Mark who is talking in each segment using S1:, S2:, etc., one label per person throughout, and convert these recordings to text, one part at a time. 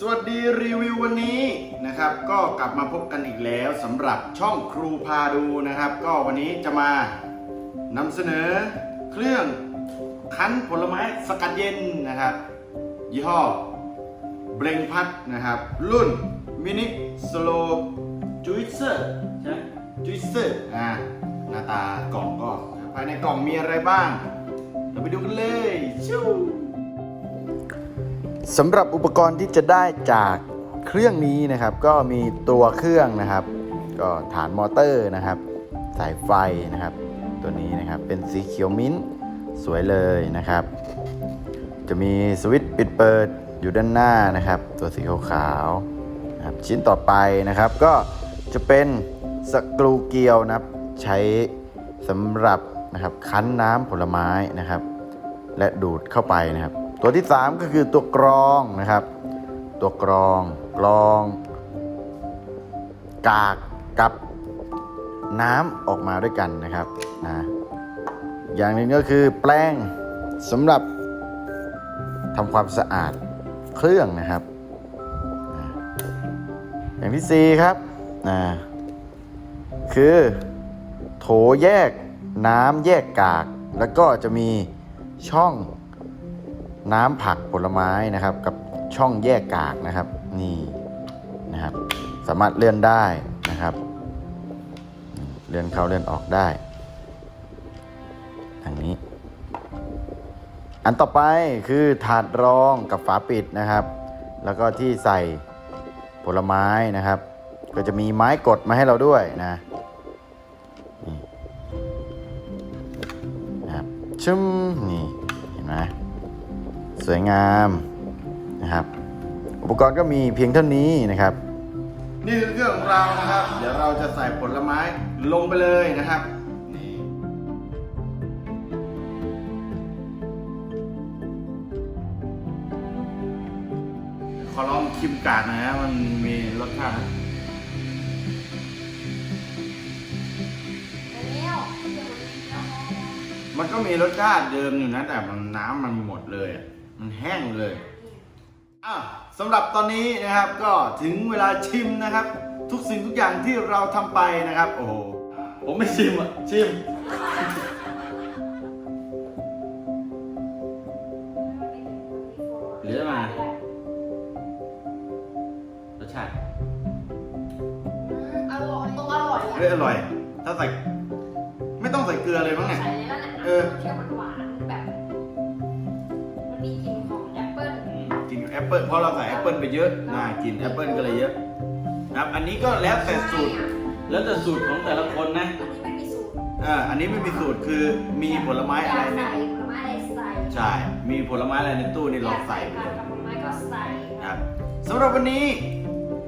S1: สวัสดีรีวิววันนี้นะครับ ก็กลับมาพบกันอีกแล้วสำหรับช่องครูพาดูนะครับ ก็วันนี้จะมานำเสนอเครื่องคั้นผลไม้สกัดเย็นนะครับ ยี่ห้อเบรงพัดนะครับ รุ่นมินิสโลจูเซอร์ใช่ไหมจูเซอร์อ่าหน้าตากล่องก็ภายในกล่องมีอะไรบ้าง เราไปดูกันเลยชิว สำหรับอุปกรณ์ที่จะได้จากเครื่องนี้นะครับ ก็มีตัวเครื่องนะครับ ก็ฐานมอเตอร์นะครับ สายไฟนะครับ ตัวนี้นะครับเป็นสีเขียวมิ้นท์สวยเลยนะครับ จะมีสวิตช์ปิดเปิดอยู่ด้านหน้านะครับ ตัวสีขาวๆนะครับชิ้นต่อไปนะครับ ก็จะเป็นสกรูเกลียวนะครับ ใช้สำหรับนะครับคั้นน้ำผลไม้นะครับ และดูดเข้าไปนะครับ ตัวที่ 3 ก็คือตัวกรองนะครับ ตัวกรองกรอง กากกับน้ำออกมาด้วยกันนะครับนะอย่างหนึ่งก็คือแปรงสำหรับทำความสะอาดเครื่องนะครับ อย่างที่ 4 ครับนะคือโถแยกน้ำแยกกาก แล้วก็จะมีช่อง น้ำผักผลไม้นะครับ กับช่องแยกกากนะครับนี่นะครับ สามารถเลื่อนได้นะครับ เลื่อนเข้าเลื่อนออกได้ทางนี้ อันต่อไปคือถาดรองกับฝาปิดนะครับ แล้วก็ที่ใส่ผลไม้นะครับ ก็จะมีไม้กดมาให้เราด้วยนะนี่นะครับชึ้มนี่เห็นไหม สวยงามนะครับ อุปกรณ์ก็มีเพียงเท่านี้นะครับ นี่คือเครื่องของเรานะครับ เดี๋ยวเราจะใส่ผลไม้ลงไปเลยนะครับนี่ขอลองชิมกากหนะฮะมันมีรสชาตินะมันก็มีรสชาติเดิมอยู่นะแต่มันน้ำมันหมดเลยอะ มันแห้งเลยอะสำหรับตอนนี้นะครับก็ถึงเวลาชิมนะครับ ทุกสิ่งทุกอย่างที่เราทำไปนะครับ โอ้โหผมไม่ชิมอะชิมหรือมารสชาติ
S2: อร่อยตรงอร่อย
S1: เฮ้ยอร่อย ถ้าใส่ไม่ต้องใส่เกลือเลยมั้งเนี่ย
S2: ใส่ในนั้น
S1: เออ
S2: เคี้ยวหวานๆแบบ มันมีกลิ่นของแอปเปิ้ล
S1: อืมกินกับแอปเปิลเพราะเราใส่แอปเปิลไปเยอะนะกินแอปเปิลก็เลยเยอะนะครับอันนี้ก็แล้วแต่สูตร แล้วแต่สูตรของแต่ละคนนะ
S2: อันนี้ไม่มีสูตร
S1: อ่าอันนี้ไม่มีสูตรคือมีผลไม้อะไร
S2: ยาก
S1: ใน
S2: ใส่ผลไม้อะไรใส่
S1: ใช่มีผลไม้อะไรในตู้นี่ลองใส่ไป
S2: ผั
S1: เล
S2: ก
S1: ย
S2: กับผลไม้ก็ใส่
S1: นะครับสำหรับวันนี้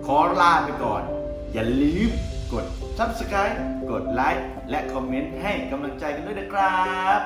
S1: ขอลาไปก่อน อย่าลืมกด subscribe กดไลค์และคอมเมนต์ให้กำลังใจกันด้วยนะครับ